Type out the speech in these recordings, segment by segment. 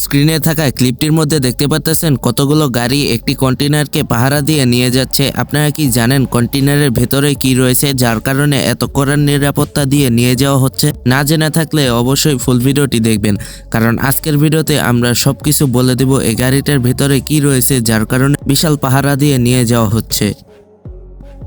স্ক্রিনে থাকা ক্লিপটির মধ্যে দেখতে পাচ্ছেন কতগুলো গাড়ি একটি কন্টেনারকে পাহারা দিয়ে নিয়ে যাচ্ছে। আপনারা কি জানেন কন্টেনারের ভেতরে কি রয়েছে, যার কারণে এত কড়া নিরাপত্তা দিয়ে নিয়ে যাওয়া হচ্ছে? না জেনে থাকলে অবশ্যই ফুল ভিডিওটি দেখবেন। কারণ আজকের ভিডিওতে আমরা সবকিছু বলে দেব এই গাড়িটার ভেতরে কি রয়েছে, যার কারণে বিশাল পাহারা দিয়ে নিয়ে যাওয়া হচ্ছে।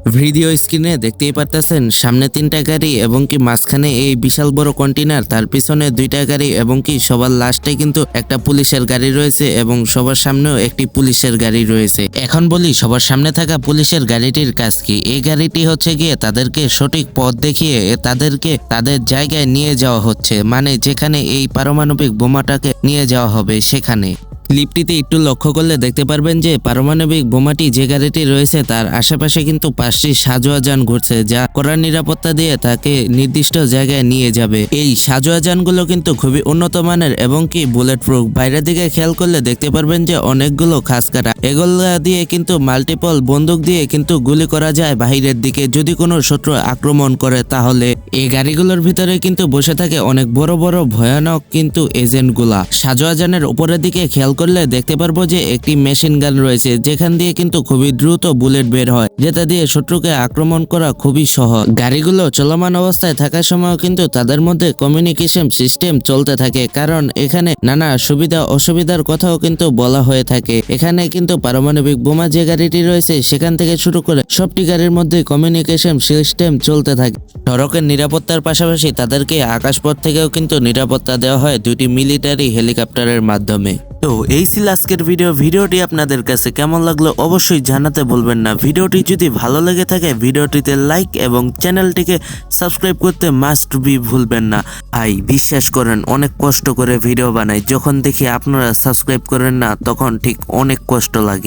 ভিডিও স্ক্রিনে দেখতেই পারতেছেন, সামনে তিনটা গাড়ি এবং কি মাঝখানে এই বিশাল বড় কন্টেনার তার পিছনে দুইটা গাড়ি এবং কি সবার লাস্টে কিন্তু একটা পুলিশের গাড়ি রয়েছে এবং সবার সামনেও একটি পুলিশের গাড়ি রয়েছে। এখন বলি, সবার সামনে থাকা পুলিশের গাড়িটির কাজ কি? এই গাড়িটি হচ্ছে গিয়ে তাদেরকে সঠিক পথ দেখিয়ে তাদেরকে তাদের জায়গায় নিয়ে যাওয়া হচ্ছে মানে যেখানে এই পারমাণবিক বোমাটাকে নিয়ে যাওয়া হবে সেখানে। ক্লিপটিতে একটু লক্ষ্য করলে দেখতে পারবেন যে পারমাণবিক বোমাটি যে গাড়িটি রয়েছে তার আশেপাশে কিন্তু পাঁচটি সাজোয়া যান ঘুরছে, যা কড়া নিরাপত্তা দিয়ে তাকে নির্দিষ্ট জায়গায় নিয়ে যাবে। এই সাজোয়া যানগুলো কিন্তু খুবই উন্নত মানের এবং কি বুলেট প্রুফ বাইরের দিকে খেয়াল করলে দেখতে পারবেন যে অনেকগুলো খাস কাটা এগুলো দিয়ে কিন্তু মাল্টিপল বন্দুক দিয়ে কিন্তু গুলি করা যায় বাহিরের দিকে। যদি কোনো শত্রু আক্রমণ করে তাহলে এই গাড়িগুলোর ভিতরে কিন্তু বসে থাকে অনেক বড় বড় ভয়ানক কিন্তু এজেন্টগুলা। সাজোয়া যানের উপরের দিকে খেয়াল করলে দেখতে পারব যে একটি মেশিন গান রয়েছে, যেখান দিয়ে কিন্তু খুবই দ্রুত বুলেট বের হয়, যেটা দিয়ে শত্রুকে আক্রমণ করা খুবই সহজ। গাড়িগুলো চলমান অবস্থায় থাকার সময় কিন্তু তাদের মধ্যে কমিউনিকেশন সিস্টেম চলতে থাকে, কারণ এখানে নানা সুবিধা অসুবিধার কথাও কিন্তু বলা হয়ে থাকে। এখানে কিন্তু পারমাণবিক বোমা যে গাড়িটি রয়েছে, সেখান থেকে শুরু করে সবটি গাড়ির মধ্যে কমিউনিকেশন সিস্টেম চলতে থাকে। সড়কের নিরাপত্তার পাশাপাশি তাদেরকে আকাশপথ থেকেও কিন্তু নিরাপত্তা দেওয়া হয় দুটি মিলিটারি হেলিকপ্টারের মাধ্যমে। তো এই ছিল আজকের ভিডিও ভিডিওটি আপনাদের কাছে কেমন লাগল অবশ্যই জানাতে বলবেন না। ভিডিওটি যদি ভালো লেগে থাকে, ভিডিওটিতে লাইক এবং চ্যানেলটিকে সাবস্ক্রাইব করতে মাস্ট বি ভুলবেন না। আই বিশ্বাস করেন, অনেক কষ্ট করে ভিডিও বানাই। যখন দেখি আপনারা সাবস্ক্রাইব করেন না, তখন ঠিক অনেক কষ্ট লাগে।